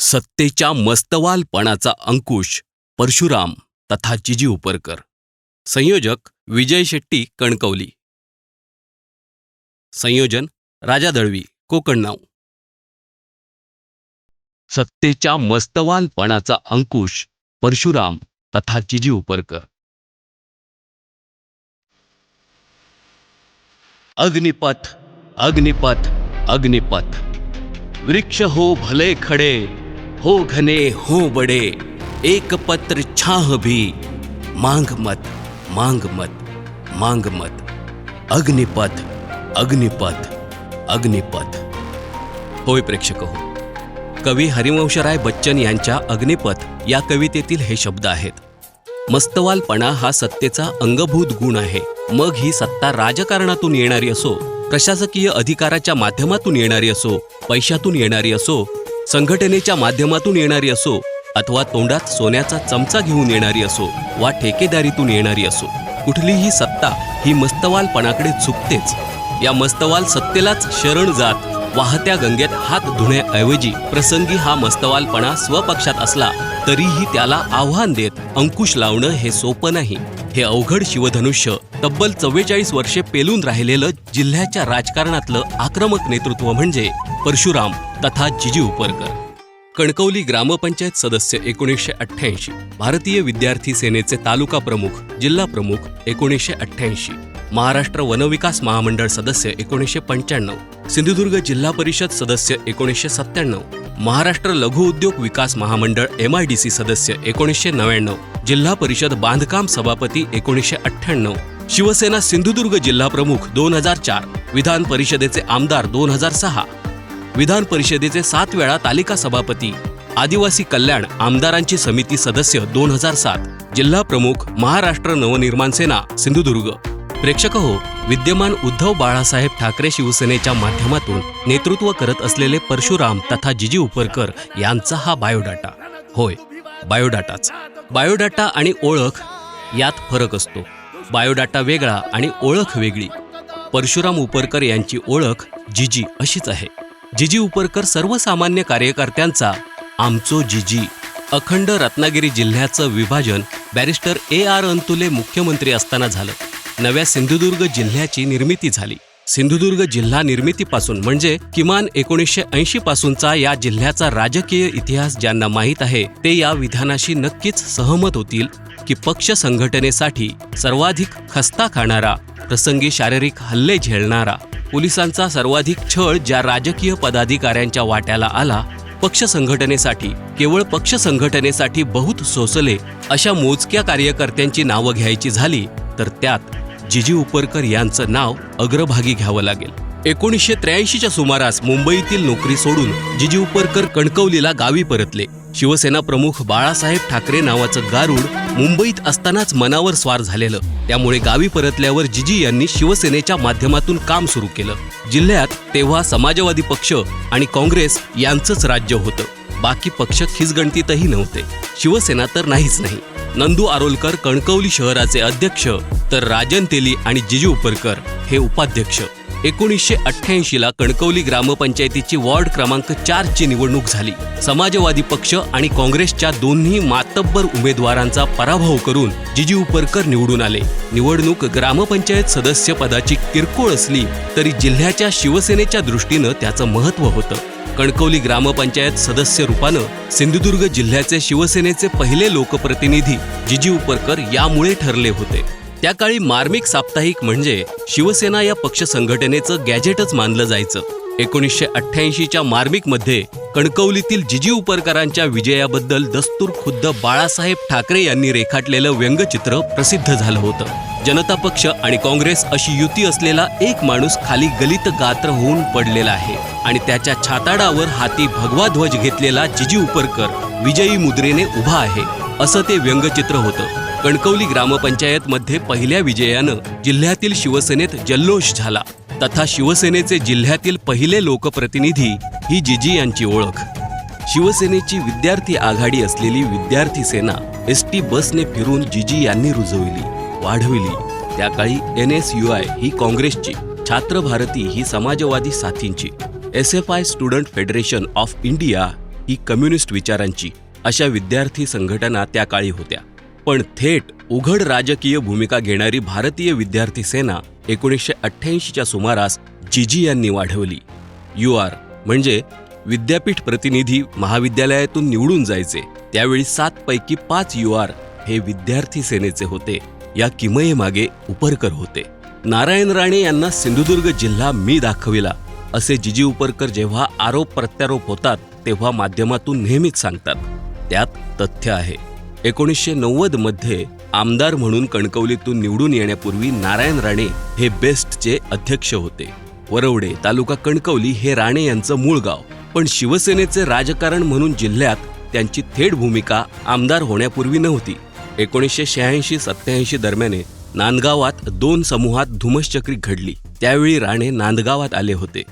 सत्तेच्या मस्तवालपणाचा अंकुश परशुराम तथा जिजी उपरकर. संयोजक विजय शेट्टी कणकवली. संयोजन राजा दळवी कोकण नाव सत्तेच्या मस्तवालपणाचा अंकुश परशुराम तथा जिजी उपरकर. अग्निपथ अग्निपथ अग्निपथ. वृक्ष हो भले खड़े हो घने हो बड़े एक पत्र छाह भी। मांग मत मांग मत मांग मत। अग्निपथ अग्निपथ अग्निपथ। होय प्रेक्षक हो कवी हरिवंशराय बच्चन यांच्या अग्निपथ या कवितेतील हे शब्द आहेत. मस्तवालपणा हा सत्तेचा अंगभूत गुण आहे. मग ही सत्ता राजकारणातून येणारी असो प्रशासकीय अधिकाराच्या माध्यमातून येणारी असो पैशातून येणारी असो संघटनेच्या माध्यमातून येणारी असो अथवा तोंडात सोन्याचा चमचा घेऊन येणारी असो वा ठेकेदारीतून येणारी असो कुठलीही सत्ता ही मस्तवालपणाकडे झुकतेच. या मस्तवाल सत्तेलाच शरण जात वाहत्या गंगेत हात धुण्याऐवजी प्रसंगी हा मस्तवालपणा स्वपक्षात असला तरीही त्याला आव्हान देत अंकुश लावणं हे सोपं नाही. हे अवघड शिवधनुष्य तब्बल चव्वेचाळीस वर्षे पेलून राहिलेलं जिल्ह्याच्या राजकारणातलं आक्रमक नेतृत्व म्हणजे परशुराम तथा जिजी उपरकर. कणकवली ग्रामपंचायत सदस्य एकोणीसशे अठ्ठ्याऐंशी भारतीय विद्यार्थी सेनेचे तालुका प्रमुख जिल्हा प्रमुख एकोणीसशे अठ्ठ्याऐंशी. महाराष्ट्र वनविकास महामंडळ सदस्य एकोणीसशे पंच्याण्णव सिंधुदुर्ग जिल्हा परिषद सदस्य एकोणीसशे सत्त्याण्णव महाराष्ट्र लघु उद्योग विकास महामंडळ एम आय डी सी सदस्य एकोणीसशे नव्याण्णव जिल्हा परिषद बांधकाम सभापती एकोणीसशे अठ्ठ्याण्णव शिवसेना सिंधुदुर्ग जिल्हा प्रमुख दोन हजार चार विधान परिषदेचे आमदार दोन हजार सहा विधान परिषदेचे सात वेळा तालिका सभापती आदिवासी कल्याण आमदारांची समिती सदस्य दोन हजार सात जिल्हा प्रमुख महाराष्ट्र नवनिर्माण सेना सिंधुदुर्ग. प्रेक्षक हो विद्यमान उद्धव बाळासाहेब ठाकरे शिवसेनेच्या माध्यमातून नेतृत्व करत असलेले परशुराम तथा जिजी उपरकर यांचा हा बायोडाटा. होय बायोडाटाच. बायोडाटा आणि ओळख यात फरक असतो. बायोडाटा वेगळा आणि ओळख वेगळी. परशुराम उपरकर यांची ओळख जिजी अशीच आहे. जिजी उपरकर सर्वसामान्य कार्यकर्त्यांचा आमचो जिजी. अखंड रत्नागिरी जिल्ह्याचं विभाजन बॅरिस्टर ए आर अंतुले मुख्यमंत्री असताना झालं. नव्या सिंधुदुर्ग जिल्ह्याची निर्मिती झाली. सिंधुदुर्ग जिल्हा निर्मितीपासून म्हणजे किमान एकोणीसशे ऐंशी पासूनचा या जिल्ह्याचा राजकीय इतिहास ज्यांना माहीत आहे ते या विधानाशी नक्कीच सहमत होतील की पक्ष संघटनेसाठी सर्वाधिक खस्ता खाणारा प्रसंगी शारीरिक हल्ले झेलणारा पोलिसांचा सर्वाधिक छळ ज्या राजकीय पदाधिकाऱ्यांच्या वाट्याला आला पक्ष संघटनेसाठी केवळ पक्ष संघटनेसाठी बहुत सोसले अशा मोजक्या कार्यकर्त्यांची नावं घ्यायची झाली तर त्यात जिजी उपरकर यांचं नाव अग्रभागी घ्यावं लागेल. एकोणीसशे त्र्याऐंशीच्या सुमारास मुंबईतील नोकरी सोडून जिजी उपरकर कणकवलीला गावी परतले. शिवसेना प्रमुख बाळासाहेब ठाकरे नावाचं गारुड मुंबईत असतानाच मनावर स्वार झालेलं. त्यामुळे गावी परतल्यावर जिजी यांनी शिवसेनेच्या माध्यमातून काम सुरू केलं. जिल्ह्यात तेव्हा समाजवादी पक्ष आणि काँग्रेस यांचंच राज्य होतं. बाकी पक्ष खिसगणतीतही नव्हते. शिवसेना तर नाहीच नाही. नंदू आरोलकर कणकवली शहराचे अध्यक्ष तर राजन तेली आणि जिजू उपरकर हे उपाध्यक्ष. एकोणीसशे अठ्ठ्याऐंशीला कणकवली ग्रामपंचायतीची वॉर्ड क्रमांक चारची निवडणूक झाली. समाजवादी पक्ष आणि काँग्रेसच्या दोन्ही मातब्बर उमेदवारांचा पराभव करून जिजी उपरकर निवडून आले. निवडणूक ग्रामपंचायत सदस्य पदाची किरकोळ असली तरी जिल्ह्याच्या शिवसेनेच्या दृष्टीनं त्याचं महत्त्व होतं. कणकवली ग्रामपंचायत सदस्य रूपानं सिंधुदुर्ग जिल्ह्याचे शिवसेनेचे पहिले लोकप्रतिनिधी जिजी उपरकर यामुळे ठरले होते. त्या काळी मार्मिक साप्ताहिक म्हणजे शिवसेना या पक्ष संघटनेचं गॅजेटच मानलं जायचं. एकोणीसशे अठ्ठ्याऐंशीच्या मार्मिकमध्ये कणकवलीतील जिजी उपरकरांच्या विजयाबद्दल दस्तूर खुद्द बाळासाहेब ठाकरे यांनी रेखाटलेलं व्यंगचित्र प्रसिद्ध झालं होतं. जनता पक्ष आणि काँग्रेस अशी युती असलेला एक माणूस खाली गलित गात्र होऊन पडलेला आहे आणि त्याच्या छाताडावर हाती भगवा ध्वज घेतलेला जिजी उपरकर विजयी मुद्रेने उभा आहे असं ते व्यंगचित्र होतं. कणकवली ग्रामपंचायत मध्ये पहिल्या विजयानं जिल्ह्यातील शिवसेनेत जल्लोष झाला. तथा शिवसेनेचे जिल्ह्यातील पहिले लोकप्रतिनिधी ही जिजी यांची ओळख. शिवसेनेची विद्यार्थी आघाडी असलेली विद्यार्थी सेना एस टी बसने फिरून जिजी यांनी रुजविली वाढविली. त्या काळी एन एस यू आय ही काँग्रेसची छात्र भारती ही समाजवादी साथींची. S F I student federation of India he communist विचारांची अशा विद्यार्थी संघटना त्या काळी होत्या. पण थेट उघड राजकीय भूमिका घेणारी भारतीय विद्यार्थी सेना एकोणीसशे अठ्ठ्याऐंशीच्या सुमारास जीजी यांनी वाढवली. यू आर म्हणजे विद्यापीठ प्रतिनिधी महाविद्यालयातून निवडून जायचे. त्यावेळी सात पैकी पाच यू आर हे विद्यार्थी सेनेचे होते. या किमयेमागे उपरकर होते. नारायण राणे यांना सिंधुदुर्ग जिल्हा मी दाखविला असे जिजी उपरकर जेव्हा आरोप प्रत्यारोप होतात तेव्हा माध्यमातून नेहमीच सांगतात. त्यात तथ्य आहे. एकोणीसशे नव्वदमध्ये आमदार म्हणून कणकवलीतून निवडून येण्यापूर्वी नारायण राणे हे बेस्टचे अध्यक्ष होते. वरवडे तालुका कणकवली हे राणे यांचं मूळ गाव. पण शिवसेनेचे राजकारण म्हणून जिल्ह्यात त्यांची थेट भूमिका आमदार होण्यापूर्वी नव्हती. एकोणीसशे शहाऐंशी सत्याऐंशी दरम्याने नांदगावात दोन समूहात धुमश्चक्री घडली. त्यावेळी राणे नांदगावात आले होते.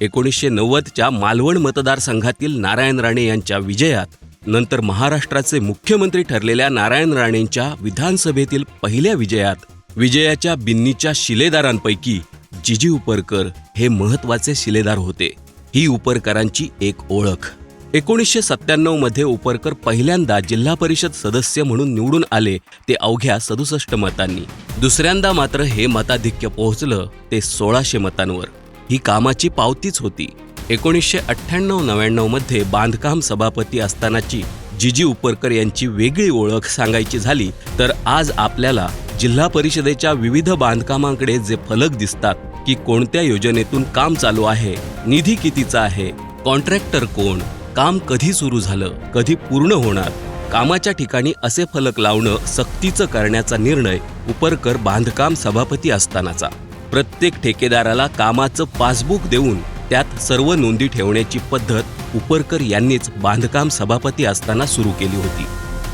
एकोणीसशे नव्वदच्या मालवण मतदारसंघातील नारायण राणे यांच्या विजयात नंतर महाराष्ट्राचे मुख्यमंत्री ठरलेल्या नारायण राणेंच्या विधानसभेतील पहिल्या विजयात विजयाच्या बिन्नीच्या शिलेदारांपैकी जिजी उपरकर हे महत्त्वाचे शिलेदार होते. ही उपरकरांची एक ओळख. एकोणीसशे सत्त्याण्णवमध्ये उपरकर पहिल्यांदा जिल्हा परिषद सदस्य म्हणून निवडून आले ते अवघ्या सदुसष्ट मतांनी. दुसऱ्यांदा मात्र हे मताधिक्य पोहोचलं ते सोळाशे मतांवर. ही कामाची पावतीच होती. एकोणीसशे अठ्ठ्याण्णव नव्याण्णवमध्ये बांधकाम सभापती असतानाची जिजी उपरकर यांची वेगळी ओळख सांगायची झाली तर आज आपल्याला जिल्हा परिषदेच्या विविध बांधकामांकडे जे फलक दिसतात की कोणत्या योजनेतून काम चालू आहे निधी कितीचा आहे कॉन्ट्रॅक्टर कोण काम कधी सुरू झालं कधी पूर्ण होणार कामाच्या ठिकाणी असे फलक लावणं सक्तीचं करण्याचा निर्णय उपरकर बांधकाम सभापती असतानाचा. प्रत्येक ठेकेदाराला कामाचं पासबुक देऊन त्यात सर्व नोंदी ठेवण्याची पद्धत उपरकर यांनीच बांधकाम सभापती असताना सुरू केली होती.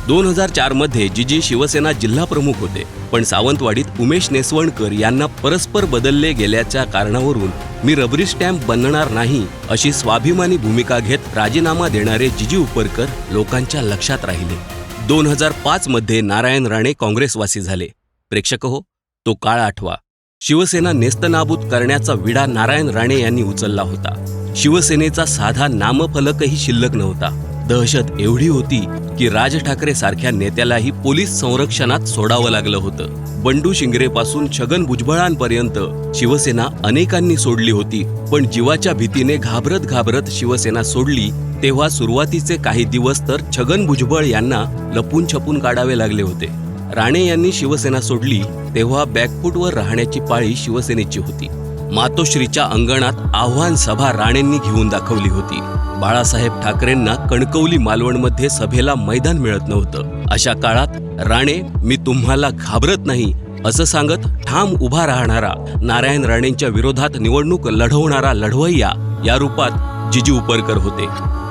दोन हजार चारमध्ये जिजी शिवसेना जिल्हा प्रमुख होते पण सावंतवाडीत उमेश नेसवणकर यांना परस्पर बदलले गेल्याच्या कारणावरून मी रबरी स्टॅम्प बनणार नाही अशी स्वाभिमानी भूमिका घेत राजीनामा देणारे जिजी उपरकर लोकांच्या लक्षात राहिले. दोन हजार पाच मध्ये नारायण राणे काँग्रेसवासी झाले. प्रेक्षक हो तो काळ आठवा. शिवसेना नेस्तनाबूत करण्याचा विडा नारायण राणे यांनी उचलला होता. शिवसेनेचा साधा नामफलकही शिल्लक नव्हता. दहशत एवढी होती की राज ठाकरे सारख्या नेत्यालाही पोलीस संरक्षणात सोडावं लागलं होतं. बंडू शिंगरेपासून छगन भुजबळांपर्यंत शिवसेना अनेकांनी सोडली होती पण जीवाच्या भीतीने घाबरत घाबरत शिवसेना सोडली तेव्हा सुरुवातीचे काही दिवस तर छगन भुजबळ यांना लपून छपून काढावे लागले होते. राणे यांनी शिवसेना सोडली तेव्हा बॅकफूटवर राहण्याची पाळी शिवसेनेची होती. मातोश्रीच्या अंगणात आव्हान सभा राणेंनी घेऊन दाखवली होती. बाळासाहेब ठाकरेंना कणकवली मालवणमध्ये सभेला मैदान मिळत नव्हतं. अशा काळात राणे मी तुम्हाला घाबरत नाही असं सांगत ठाम उभा राहणारा नारायण राणेंच्या विरोधात निवडणूक लढवणारा लढवय्या या रूपात जिजी उपरकर होते.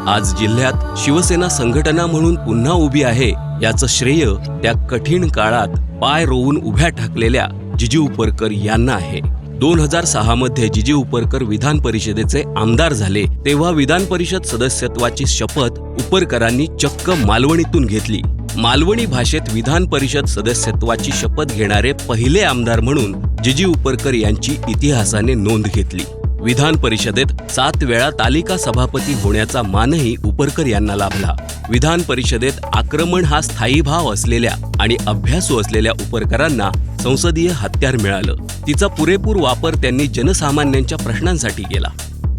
आज जिल्ह्यात शिवसेना संघटना म्हणून पुन्हा उभी आहे याचं श्रेय त्या कठीण काळात पाय रोवून उभ्या ठाकलेल्या जिजी उपरकर यांना आहे. दोन हजार सहा मध्ये जिजी उपरकर विधान परिषदेचे आमदार झाले तेव्हा विधान परिषद सदस्यत्वाची शपथ उपरकरांनी चक्क मालवणीतून घेतली. मालवणी भाषेत विधान परिषद सदस्यत्वाची शपथ घेणारे पहिले आमदार म्हणून जिजी उपरकर यांची इतिहासाने नोंद घेतली. विधान परिषदेत सात वेळा तालिका सभापती होण्याचा मानही उपरकर यांना लाभला. विधान परिषदेत आक्रमण हा स्थायी भाव असलेल्या आणि अभ्यासू असलेल्या उपरकरांना संसदीय हत्यार मिळालं. तिचा पुरेपूर वापर त्यांनी जनसामान्यांच्या प्रश्नांसाठी केला.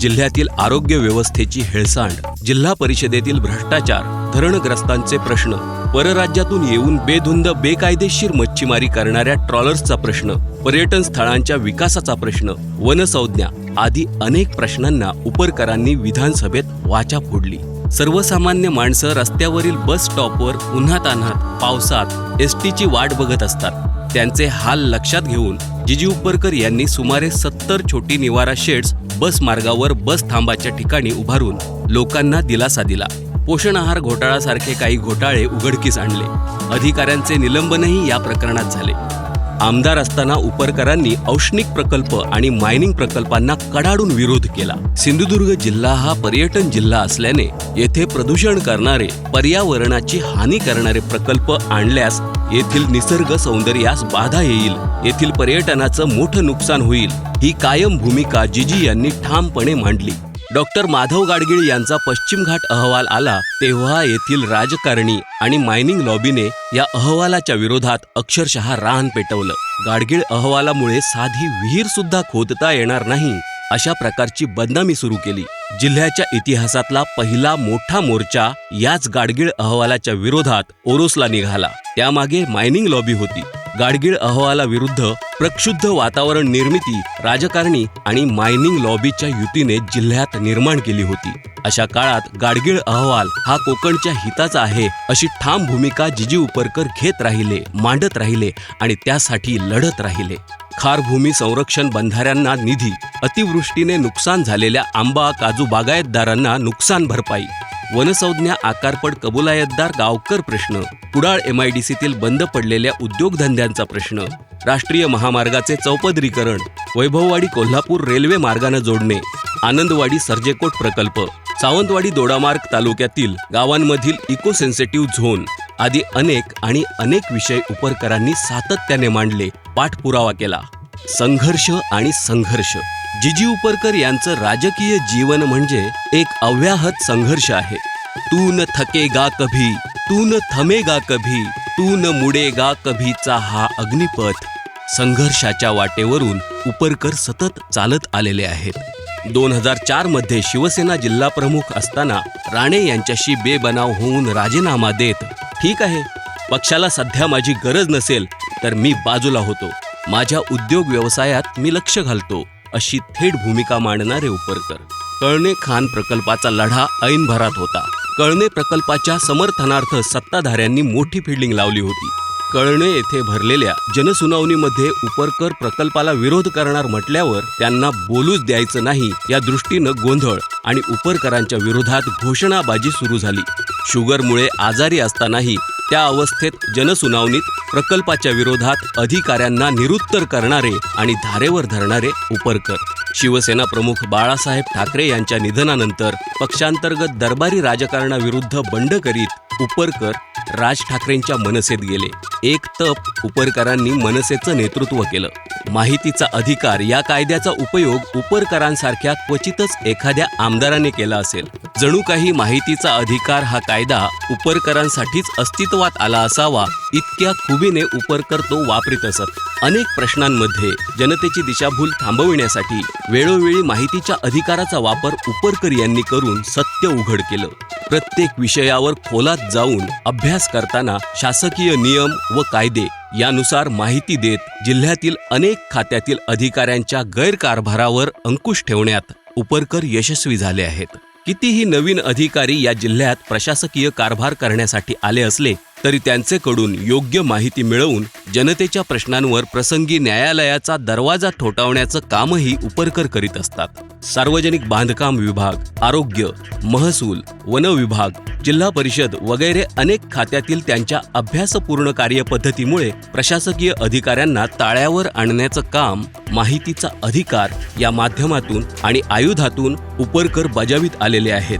जिल्ह्यातील आरोग्य व्यवस्थेची हेळसांड जिल्हा परिषदेतील भ्रष्टाचार धरणग्रस्तांचे प्रश्न. परराज्यातून येऊन बेधुंद बेकायदेशीर मच्छीमारी करणाऱ्या ट्रॉलर्सचा प्रश्न. पर्यटन स्थळांच्या विकासाचा प्रश्न. वनसंज्ञा आदी अनेक प्रश्नांना उपरकरांनी विधानसभेत वाचा फोडली. सर्वसामान्य माणसं रस्त्यावरील बस स्टॉपवर उन्हातान्हात पावसात एस टीची वाट बघत असतात. त्यांचे हाल लक्षात घेऊन जिजी उपरकर यांनी सुमारे सत्तर छोटी निवारा शेड्स बस मार्गावर बस थांबाच्या ठिकाणी उभारून लोकांना दिलासा दिला. पोषण आहार घोटाळासारखे काही घोटाळे उघडकीस आणले. अधिकाऱ्यांचे निलंबनही या प्रकरणात झाले. आमदार असताना उपरकरांनी औष्णिक प्रकल्प आणि मायनिंग प्रकल्पांना कडाडून विरोध केला. सिंधुदुर्ग जिल्हा हा पर्यटन जिल्हा असल्याने येथे प्रदूषण करणारे पर्यावरणाची हानी करणारे प्रकल्प आणल्यास येथील निसर्ग सौंदर्यास बाधा येईल. येथील पर्यटनाचं मोठं नुकसान होईल. ही कायम भूमिका जिजी यांनी ठामपणे मांडली. डॉक्टर माधव गाडगीळ यांचा पश्चिम घाट अहवाल आला तेव्हा येथील राजकारणी आणि मायनिंग लॉबीने या अहवालाच्या विरोधात अक्षरशः रान पेटवलं. गाडगीळ अहवालामुळे साधी विहीर सुद्धा खोदता येणार नाही अशा प्रकारची बदनामी सुरू केली. जिल्ह्याच्या इतिहासातला पहिला मोठा मोर्चा याच गाडगीळ अहवालाच्या विरोधात ओरोसला निघाला. त्यामागे मायनिंग लॉबी होती. गाडगीळ अहवालाविरुद्ध प्रक्षुब्ध वातावरण निर्मिती राजकारणी आणि मायनिंग लॉबीच्या युतीने जिल्ह्यात निर्माण केली होती. अशा काळात गाडगीळ अहवाल हा कोकणच्या हिताचा आहे अशी ठाम भूमिका जिजी उपरकर घेत राहिले मांडत राहिले आणि त्यासाठी लढत राहिले. खारभूमी संरक्षण बंधाऱ्यांना निधी अतिवृष्टीने नुकसान झालेल्या आंबा काजू बागायतदारांना नुकसान भरपाई. वनसंज्ञा आकारपड कबुलायतदार गावकर प्रश्न. कुडाळ एमआयडीसीतील बंद पडलेल्या उद्योगधंद्यांचा प्रश्न. राष्ट्रीय महामार्गाचे चौपदरीकरण. वैभववाडी कोल्हापूर रेल्वे मार्गानं जोडणे. आनंदवाडी सर्जेकोट प्रकल्प. सावंतवाडी दोडामार्ग तालुक्यातील गावांमधील इको सेन्सिटिव्ह झोन. आदी अनेक आणि अनेक विषय उपरकरांनी सातत्याने मांडले पाठपुरावा केला. संघर्ष आणि संघर्ष. जिजी उपरकर यांचं राजकीय जीवन म्हणजे एक अव्याहत संघर्ष आहे. तू न थकेगा कभी तू न थमेगा कभी तू न मुडेगा कभीचा हा अग्निपथ. संघर्षाच्या वाटेवरून उपरकर सतत चालत आलेले आहेत. दोन हजार चारमध्ये शिवसेना जिल्हा प्रमुख असताना राणे यांच्याशी बेबनाव होऊन राजीनामा देत ठीक आहे पक्षाला सध्या माझी गरज नसेल तर मी बाजूला होतो. माझ्या उद्योग व्यवसायात मी लक्ष घालतो अशी थेट भूमिका मांडणारे उपरकर. कळणे खान प्रकल्पाचा लढा ऐन भरात होता. कळणे प्रकल्पाच्या समर्थनार्थ सत्ताधाऱ्यांनी मोठी फिल्डिंग लावली होती. कळणे येथे भरलेल्या जनसुनावणीमध्ये उपरकर प्रकल्पाला विरोध करणार म्हटल्यावर त्यांना बोलूच द्यायचं नाही या दृष्टीनं गोंधळ आणि उपरकरांच्या विरोधात घोषणाबाजी सुरू झाली. शुगरमुळे आजारी असतानाही त्या अवस्थेत जनसुनावणीत प्रकल्पाच्या विरोधात अधिकाऱ्यांना निरुत्तर करणारे आणि धारेवर धरणारे उपरकर. शिवसेना प्रमुख बाळासाहेब ठाकरे यांच्या निधनानंतर पक्षांतर्गत दरबारी राजकारणाविरुद्ध बंड करीत उपरकर राज ठाकरेंच्या मनसेत गेले. एक तप उपरकरांनी मनसेचं नेतृत्व केलं. माहितीचा अधिकार या कायद्याचा उपयोग उपरकरांसारख्या क्वचितच एखाद्या आमदाराने केला असेल. जणू काही माहितीचा अधिकार हा कायदा उपरकरांसाठीच अस्तित्वात आला असावा इतक्या खुबीने उपरकर तो वापरीत असत. अनेक प्रश्नांमध्ये जनतेची दिशाभूल थांबविण्यासाठी वेळोवेळी माहितीच्या अधिकाराचा वापर उपरकर यांनी करून सत्य उघड केलं. प्रत्येक विषयावर खोलात जाऊन अभ्यास करताना शासकीय नियम व कायदे यानुसार माहिती देत जिल्ह्यातील अनेक खात्यातील अधिकाऱ्यांच्या गैरकारभारावर अंकुश ठेवण्यात उपरकर यशस्वी झाले आहेत. कितीही नवीन अधिकारी या जिल्ह्यात प्रशासकीय कारभार करण्यासाठी आले असले तरी त्यांचेकडून योग्य माहिती मिळवून जनतेच्या प्रश्नांवर प्रसंगी न्यायालयाचा दरवाजा ठोठावण्याचं कामही उपरकर करीत असतात. सार्वजनिक बांधकाम विभाग आरोग्य महसूल वन विभाग जिल्हा परिषद वगैरे अनेक खात्यातील त्यांच्या अभ्यासपूर्ण कार्यपद्धतीमुळे प्रशासकीय अधिकाऱ्यांना ताळ्यावर आणण्याचं काम माहितीचा अधिकार या माध्यमातून आणि आयुधातून उपरकर बजावित आलेले आहेत.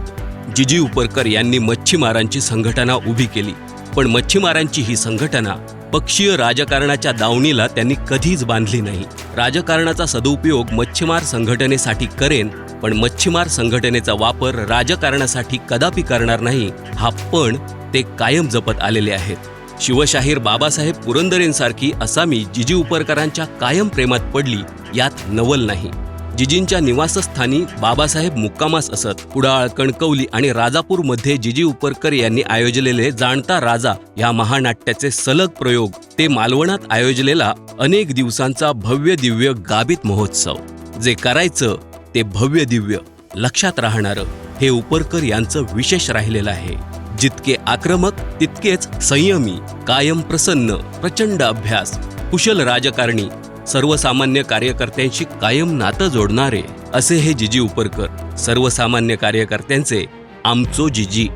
जिजी उपरकर यांनी मच्छीमारांची संघटना उभी केली. पण मच्छीमारांची ही संघटना पक्षीय राजकारणाच्या दावणीला त्यांनी कधीच बांधली नाही. राजकारणाचा सदुपयोग मच्छीमार संघटनेसाठी करेन पण मच्छीमार संघटनेचा वापर राजकारणासाठी कदापि करणार नाही हा पण ते कायम जपत आलेले आहेत. शिवशाहीर बाबासाहेब पुरंदरेंसारखी असामी जिजी उपरकरांच्या कायम प्रेमात पडली यात नवल नाही. जिजींच्या निवासस्थानी बाबासाहेब मुक्कामास असत. कुडाळ कणकवली आणि राजापूरमध्ये जिजी उपरकर यांनी आयोजलेले जाणता राजा या महानाट्याचे सलग प्रयोग. ते मालवणात आयोजलेला अनेक दिवसांचा भव्य दिव्य गाबित महोत्सव. जे करायचं ते भव्य दिव्य लक्षात राहणारं हे उपरकर यांचं विशेष राहिलेलं आहे. जितके आक्रमक तितकेच संयमी कायम प्रसन्न प्रचंड अभ्यास कुशल राजकारणी सर्वसामान्य कार्यकर्त्यांशी कायम नातं जोडणारे असे हे जिजी उपरकर. सर्वसामान्य कार्यकर्त्यांचे आमचो जिजी.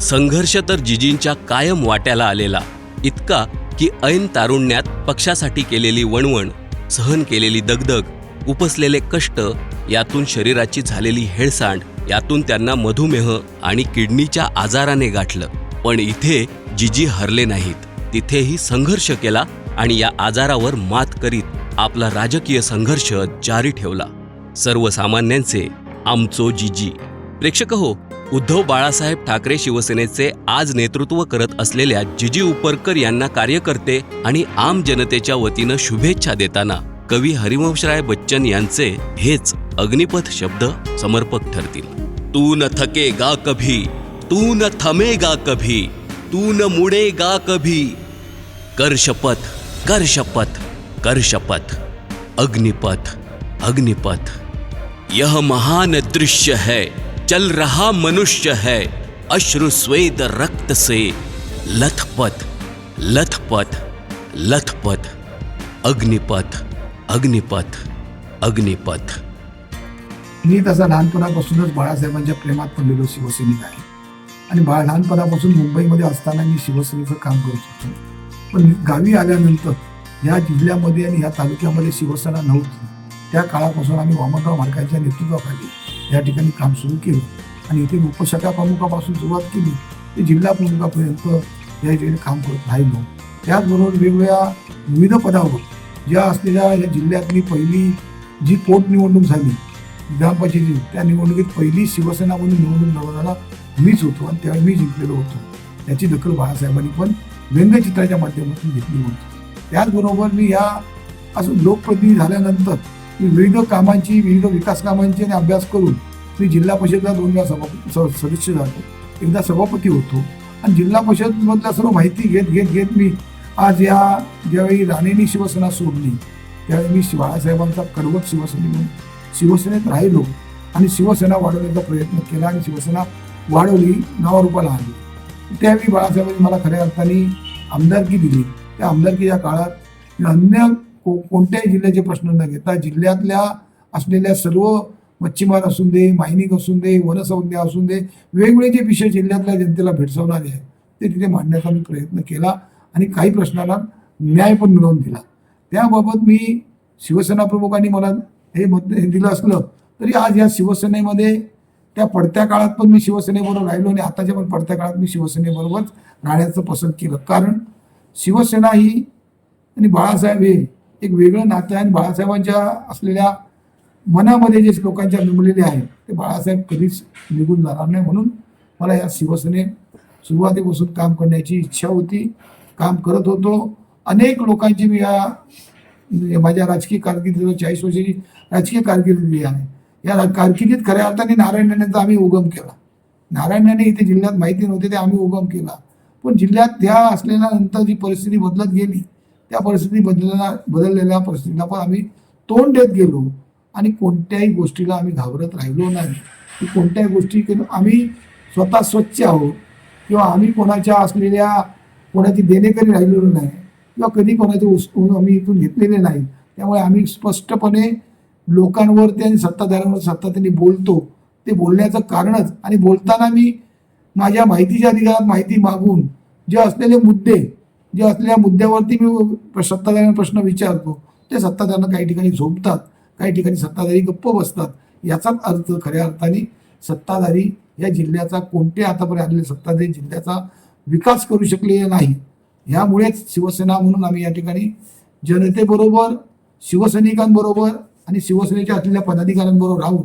संघर्ष तर जिजींच्या कायम वाट्याला आलेला. इतका की ऐन तारुण्यात पक्षासाठी केलेली वणवण सहन केलेली दगदग उपसलेले कष्ट यातून शरीराची झालेली हेळसांड यातून त्यांना मधुमेह आणि किडनीच्या आजाराने गाठलं. पण इथे जिजी हरले नाहीत. तिथेही संघर्ष केला आणि या आजारावर मात करीत आपला राजकीय संघर्ष जारी ठेवला. सर्वसामान्यांचे आमचो जीजी. प्रेक्षक हो उद्धव बाळासाहेब ठाकरे शिवसेनेचे आज नेतृत्व करत असलेल्या जिजी उपरकर यांना कार्यकर्ते आणि आम जनतेच्या वतीनं शुभेच्छा देताना कवी हरिवंशराय बच्चन यांचे हेच अग्निपथ शब्द समर्पक ठरतील. तू न थकेगा कभी तू न थमेगा कभी तू न मुडेगा कभी कर शपथ कर शपथ कर शपथ अग्निपथ अग्निपथ। यह महान दृश्य है चल रहा मनुष्य है अश्रु स्वेद रक्त से। लथपथ लथपथ लथपथ अग्निपथ अग्निपथ अग्निपथ। मी तसा लहानपणापासूनच बाळासाहेबांच्या प्रेमात पडलेलो शिवसैनिक आहे. आणि बाळ लहानपणापासून मुंबईमध्ये असताना मी शिवसेनेचं काम करत होतो. पण गावी आल्यानंतर या जिल्ह्यामध्ये आणि या तालुक्यामध्ये शिवसेना नव्हती. त्या काळापासून आम्ही वामनराव मार्कांच्या नेतृत्वाखाली या ठिकाणी काम सुरू केलं. आणि इथे उपशाखा प्रमुखापासून सुरुवात केली ते जिल्हा प्रमुखापर्यंत या ठिकाणी काम करत राहिलो. त्याचबरोबर वेगवेगळ्या विविध पदावर ज्या असलेल्या या जिल्ह्यातली पहिली जी पोटनिवडणूक झाली ग्रामपंचायती त्या निवडणुकीत पहिली शिवसेना म्हणून निवडणूक लढवणारा मीच होतो आणि त्यावेळी मी जिंकलेलो होतो. याची दखल बाळासाहेबांनी पण व्यंगचित्राच्या माध्यमातून घेतली होती. त्याचबरोबर मी ह्या असं लोकप्रतिनिधी झाल्यानंतर मी विविध कामांची विविध विकास कामांची आणि अभ्यास करून मी जिल्हा परिषदला दोन वेळा सभा स- सदस्य झालो. एकदा सभापती होतो. आणि जिल्हा परिषदमधल्या सर्व माहिती घेत घेत घेत मी आज या ज्यावेळी राणेंनी शिवसेना सोडली त्यावेळी मी बाळासाहेबांचा कडवट शिवसेने म्हणून शिवसेनेत राहिलो आणि शिवसेना वाढवण्याचा प्रयत्न केला आणि शिवसेना वाढवली नावारूपाला आली त्यावेळी बाळासाहेबांनी मला खऱ्या अर्थाने आमदारकी दिली. त्या आमदारकीच्या काळात अन्य को कोणत्याही जिल्ह्याचे प्रश्न न घेता जिल्ह्यातल्या असलेल्या सर्व मच्छीमार असून दे मायनिक असून दे वनसंज्ञा असून दे वेगवेगळे जे विषय जिल्ह्यातल्या जनतेला भेडसावणारे आहेत ते तिथे मांडण्याचा मी प्रयत्न केला आणि काही प्रश्नाला न्याय पण मिळवून दिला. त्याबाबत मी शिवसेना प्रमुखांनी मला हे मत हे दिलं असलं तरी आज या शिवसेनेमध्ये त्या पडत्या काळात पण मी शिवसेनेबरोबर राहिलो आणि आताच्या पण पडत्या काळात मी शिवसेनेबरोबरच राहण्याचं पसंत केलं. कारण शिवसेना ही आणि बाळासाहेब हे एक वेगळं नातं आहे आणि बाळासाहेबांच्या असलेल्या मनामध्ये जे लोकांच्या निमलेले आहे ते बाळासाहेब कधीच निघून जाणार नाही म्हणून मला या शिवसेनेत सुरुवातीपासून काम करण्याची इच्छा होती काम करत होतो. अनेक लोकांची मी या माझ्या राजकीय कारकिर्दीत चाळीस वर्षाची राजकीय कारकिर्दी आहे या कारकिर्दीत खऱ्या अर्थाने नारायण राणेंचा आम्ही उगम केला. नारायण राणे इथे जिल्ह्यात माहिती नव्हते ते आम्ही उगम केला. पण जिल्ह्यात त्या असलेल्यानंतर जी परिस्थिती बदलत गेली त्या परिस्थिती बदलल्या बदललेल्या परिस्थितीला पण आम्ही तोंड देत गेलो. आणि कोणत्याही गोष्टीला आम्ही घाबरत राहिलो नाही. की कोणत्याही गोष्टी आम्ही स्वतः स्वच्छ आहोत किंवा आम्ही कोणाच्या असलेल्या कोणाची देणेकरी राहिलेलो नाही किंवा कधी कोणाचे उसकून आम्ही इथून घेतलेले नाही. त्यामुळे आम्ही स्पष्टपणे लोकांवरती आणि सत्ताधाऱ्यांवर सत्ता त्यांनी बोलतो. ते बोलण्याचं कारणच आणि बोलताना मी माझ्या माहितीच्या अधिकारात माहिती मागून जे असलेले मुद्दे जे असलेल्या मुद्द्यावरती मी सत्ताधाऱ्यांना प्रश्न विचारतो ते सत्ताधाऱ्यांना काही ठिकाणी झोपतात काही ठिकाणी सत्ताधारी गप्प बसतात याचाच अर्थ खऱ्या अर्थाने सत्ताधारी या जिल्ह्याचा कोणते आतापर्यंत आलेले सत्ताधारी जिल्ह्याचा विकास करू शकलेले नाही. ह्यामुळेच शिवसेना म्हणून आम्ही या ठिकाणी जनतेबरोबर शिवसैनिकांबरोबर आणि शिवसेनेच्या असलेल्या पदाधिकाऱ्यांबरोबर राहून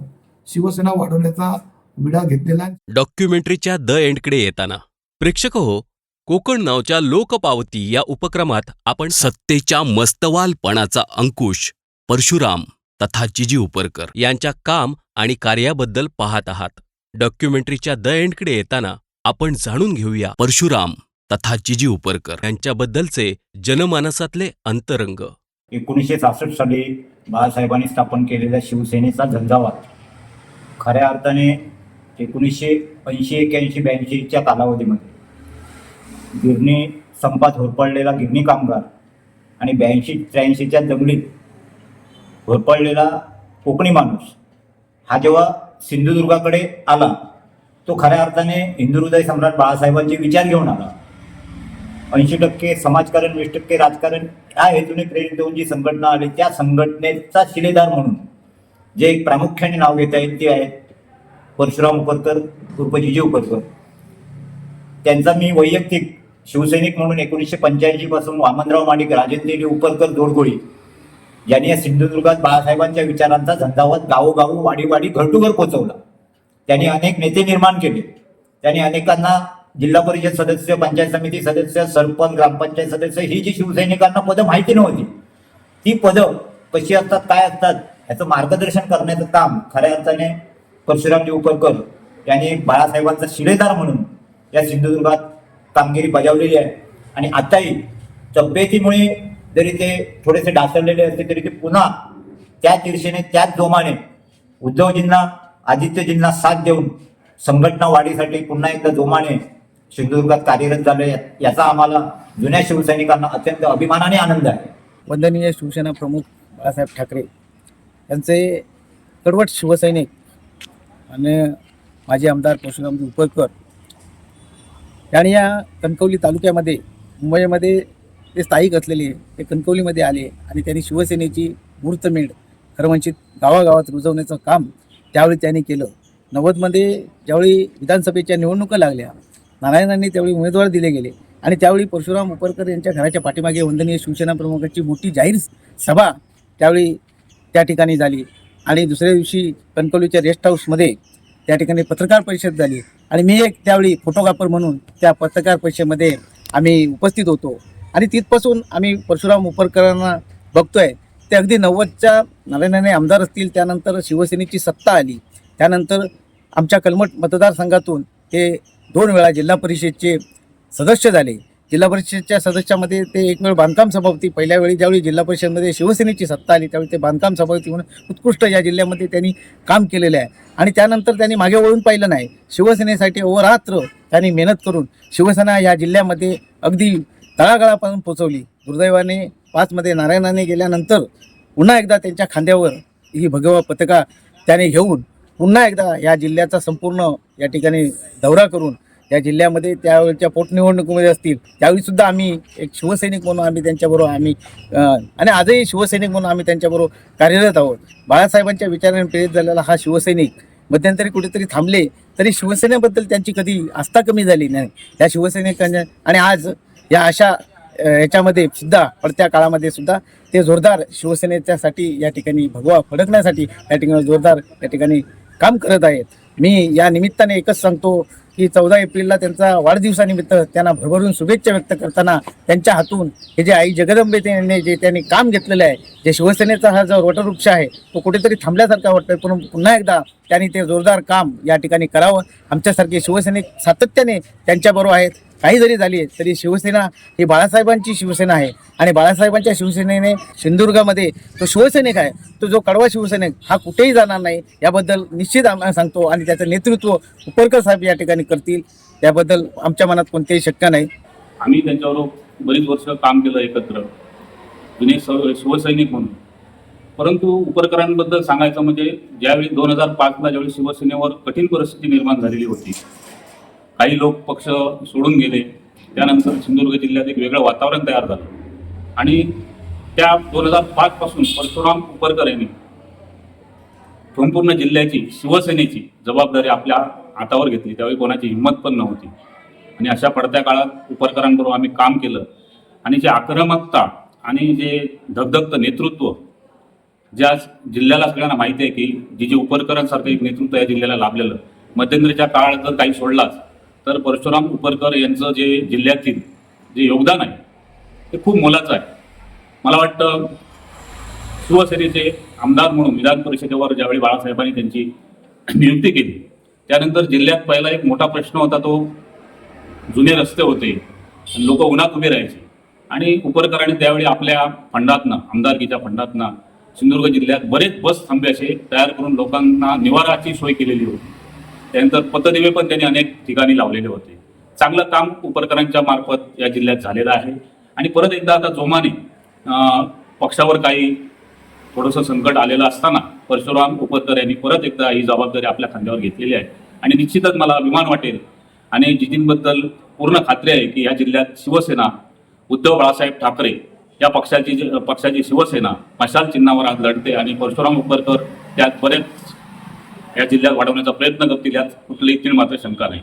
शिवसेना वाढवण्याचा विडा घेतलेला आहे. डॉक्युमेंटरीच्या द एंडकडे येताना. प्रेक्षक हो कोकण नावच्या लोकपावती या उपक्रमात आपण सत्तेच्या मस्तवालपणाचा अंकुश परशुराम तथा जिजी उपरकर यांच्या काम आणि कार्याबद्दल पाहत आहात. डॉक्युमेंटरीच्या द एंडकडे येताना आपण जाणून घेऊया परशुराम तथा जिजी उपरकर यांच्याबद्दलचे जनमानसातले अंतरंग. एकोणीसशे सहासष्ट साली बाळासाहेबांनी स्थापन केलेल्या शिवसेनेचा झंझावात. खऱ्या अर्थाने एकोणीसशे ऐंशी एक्क्याऐंशी ब्याऐंशीच्या कालावधीमध्ये गिरणी संपात होरपळलेला गिरणी कामगार आणि ब्याऐंशी त्र्याऐंशीच्या जंगलीत होरपळलेला कोकणी माणूस हा जेव्हा सिंधुदुर्गाकडे आला तो खऱ्या अर्थाने हिंदू हृदय सम्राट बाळासाहेबांचे विचार घेऊन आला. ऐंशी टक्के समाजकारण वीस टक्के राजकारण या हेतूने प्रेरित होऊन जी संघटना आली त्या संघटनेचा शिलेदार म्हणून जे एक प्रामुख्याने नाव घेता येईल ते आहेत परशुराम उपरकर कृपजी जिजी उपरकर त्यांचा मी वैयक्तिक शिवसैनिक म्हणून एकोणीसशे पंच्याऐंशी पासून वामनराव माणिक राजेंद्र उपरकर दोडगोळी ज्यांनी या सिंधुदुर्गात बाळासाहेबांच्या विचारांचा झंझावत गावोगाव वाडीवाडी घरटुघर पोचवला त्यांनी अनेक नेते निर्माण केले. त्यांनी अनेकांना जिल्हा परिषद सदस्य पंचायत समिती सदस्य सरपंच ग्रामपंचायत सदस्य ही जी शिवसैनिकांना पदं माहिती नव्हती ती पदं कशी असतात काय असतात याचं मार्गदर्शन करण्याचं काम खऱ्या अर्थाने परशुराम देवकरकर यांनी बाळासाहेबांचा शिलेदार म्हणून या सिंधुदुर्गात कामगिरी बजावलेली आहे. आणि आताही तब्येतीमुळे जरी ते थोडेसे डासरलेले असले तरी ते पुन्हा त्याच ईर्षेने त्याच जोमाने उद्धवजींना आदित्यजींना साथ देऊन संघटना वाढीसाठी पुन्हा एकदा जोमाने सिंधुदुर्गात कार्यरत झाले याचा आम्हाला जुन्या शिवसैनिकांना अत्यंत अभिमानाने आनंद आहे. वंदनीय शिवसेना प्रमुख बाळासाहेब ठाकरे यांचे कडवट शिवसैनिक आणि माझे आमदार परशुराम उपरकर यांनी या कणकवली तालुक्यामध्ये मुंबईमध्ये ते स्थायिक असलेले ते कणकवलीमध्ये आले आणि त्यांनी शिवसेनेची मूर्तमेढ खरवंचित गावागावात रुजवण्याचं काम त्यावेळी त्यांनी केलं. नव्वदमध्ये ज्यावेळी विधानसभेच्या निवडणुका लागल्या नारायणांनी त्यावेळी उमेदवार दिले गेले आणि त्यावेळी परशुराम उपरकर यांच्या घराच्या पाठीमागे वंदनीय शिवसेना प्रमुखाची मोठी जाहीर सभा त्यावेळी त्या ठिकाणी झाली. आणि दुसऱ्या दिवशी कणकवलीच्या रेस्ट हाऊसमध्ये त्या ठिकाणी पत्रकार परिषद झाली. आणि मी एक त्यावेळी फोटोग्राफर म्हणून त्या पत्रकार परिषदेमध्ये आम्ही उपस्थित होतो. आणि तिथपासून आम्ही परशुराम उपरकरांना बघतोय. ते अगदी नव्वदच्या नारायणाने आमदार असतील त्यानंतर शिवसेनेची सत्ता आली. त्यानंतर आमच्या कलमट मतदारसंघातून ते दोन वेळा जिल्हा परिषदचे सदस्य झाले. जिल्हा परिषदच्या सदस्यामध्ये ते एक वेळ बांधकाम होती पहिल्या वेळी ज्यावेळी जिल्हा परिषदमध्ये शिवसेनेची सत्ता आली त्यावेळी ते बांधकाम सभापती म्हणून उत्कृष्ट या जिल्ह्यामध्ये त्यांनी काम केलेलं आहे. आणि त्यानंतर त्यांनी मागे वळून पाहिलं नाही. शिवसेनेसाठी अहोरात्र त्यांनी मेहनत करून शिवसेना या जिल्ह्यामध्ये अगदी तळागाळापर्यंत पोचवली दुर्दैवाने पाचमध्ये नारायणाने गेल्यानंतर पुन्हा एकदा त्यांच्या खांद्यावर ही भगवा पथका त्याने घेऊन पुन्हा एकदा या जिल्ह्याचा संपूर्ण या ठिकाणी दौरा करून या जिल्ह्यामध्ये त्यावेळच्या पोटनिवडणुकीमध्ये असतील त्यावेळी सुद्धा आम्ही एक शिवसैनिक म्हणून आम्ही त्यांच्याबरोबर आम्ही आणि आजही शिवसैनिक म्हणून आम्ही त्यांच्याबरोबर कार्यरत आहोत. बाळासाहेबांच्या विचाराने प्रेरित झालेला हा शिवसैनिक मध्यंतरी कुठेतरी थांबले तरी शिवसेनेबद्दल त्यांची कधी आस्था कमी झाली नाही. या शिवसैनिकांच्या आणि आज या अशा याच्यामध्ये सुद्धा पडत्या काळामध्ये सुद्धा ते जोरदार शिवसेनेच्यासाठी या ठिकाणी भगवा फडकण्यासाठी या ठिकाणी जोरदार या ठिकाणी काम करत आहेत. मी या निमित्ताने एकच सांगतो की चौदा एप्रिलला त्यांचा वाढदिवसानिमित्त त्यांना भरभरून शुभेच्छा व्यक्त करताना त्यांच्या हातून हे जे आई जगदंबे त्यांनी जे त्यांनी काम घेतलेलं आहे जे शिवसेनेचा हा जो वटवृक्ष आहे तो कुठेतरी थांबल्यासारखा वाटतोय. पण पुन्हा एकदा त्यांनी ते जोरदार काम या ठिकाणी करावं. आमच्यासारखे शिवसैनिक सातत्याने त्यांच्याबरोबर आहेत. काही जरी झाली तरी शिवसेना ही बाळासाहेबांची शिवसेना आहे. आणि बाळासाहेबांच्या शिवसेनेने सिंधुदुर्गामध्ये तो शिवसैनिक आहे तो जो कडवा शिवसैनिक हा कुठेही जाणार नाही याबद्दल निश्चित आम्हाला सांगतो आणि त्याचं नेतृत्व उपरकर साहेब या ठिकाणी करतील त्याबद्दल आमच्या मनात कोणतेही शक्य नाही. आम्ही त्यांच्याबरोबर बरीच वर्ष काम केलं एकत्र जुने शिवसैनिक म्हणून. परंतु उपरकरांबद्दल सांगायचं म्हणजे ज्यावेळी दोन हजार पाचला ज्यावेळी शिवसेनेवर कठीण परिस्थिती निर्माण झालेली होती काही लोक पक्ष सोडून गेले. त्यानंतर सिंधुदुर्ग जिल्ह्यात एक वेगळं वातावरण तयार झालं. आणि त्या दोन हजार पाचपासून परशुराम उपरकर यांनी संपूर्ण जिल्ह्याची शिवसेनेची जबाबदारी आपल्या हातावर घेतली. त्यावेळी कोणाची हिंमत पण नव्हती. आणि अशा पडत्या काळात उपरकरांबरोबर आम्ही काम केलं. आणि जे आक्रमकता आणि जे धगधगत नेतृत्व ज्या जिल्ह्याला सगळ्यांना माहिती आहे की जी जे उपरकरांसारखं एक नेतृत्व या जिल्ह्याला लाभलेलं मध्यंतरीच्या काळात जर काही सोडलाच तर परशुराम उपरकर यांचं जे जिल्ह्यातील जे योगदान आहे ते खूप मोलाचं आहे. मला वाटतं शिवसेनेचे आमदार म्हणून विधान परिषदेवर ज्यावेळी बाळासाहेबांनी त्यांची नियुक्ती केली त्यानंतर जिल्ह्यात पहिला एक मोठा प्रश्न होता तो जुने रस्ते होते लोक उन्हात उभे राहायचे. आणि उपरकरांनी त्यावेळी आपल्या फंडातनं आमदारकीच्या फंडातनं सिंधुदुर्ग जिल्ह्यात बरेच बस थांबे असे तयार करून लोकांना निवाराची सोय केलेली होती. त्यानंतर पथदिवे पण त्यांनी अनेक ठिकाणी लावलेले होते. चांगलं काम उपरकरांच्या मार्फत या जिल्ह्यात झालेलं आहे. आणि परत एकदा आता जोमाने पक्षावर काही थोडंसं संकट आलेलं असताना परशुराम उपरकर यांनी परत एकदा ही जबाबदारी आपल्या खांद्यावर घेतलेली आहे. आणि निश्चितच मला अभिमान वाटेल आणि जितींबद्दल पूर्ण खात्री आहे की या जिल्ह्यात शिवसेना उद्धव बाळासाहेब ठाकरे या पक्षाची पक्षाची शिवसेना मशाल चिन्हावर आज लढते आणि परशुराम उपरकर त्यात बरेच या जिल्ह्यात वाढवण्याचा प्रयत्न करतील यात कुठलीही मात्र शंका नाही.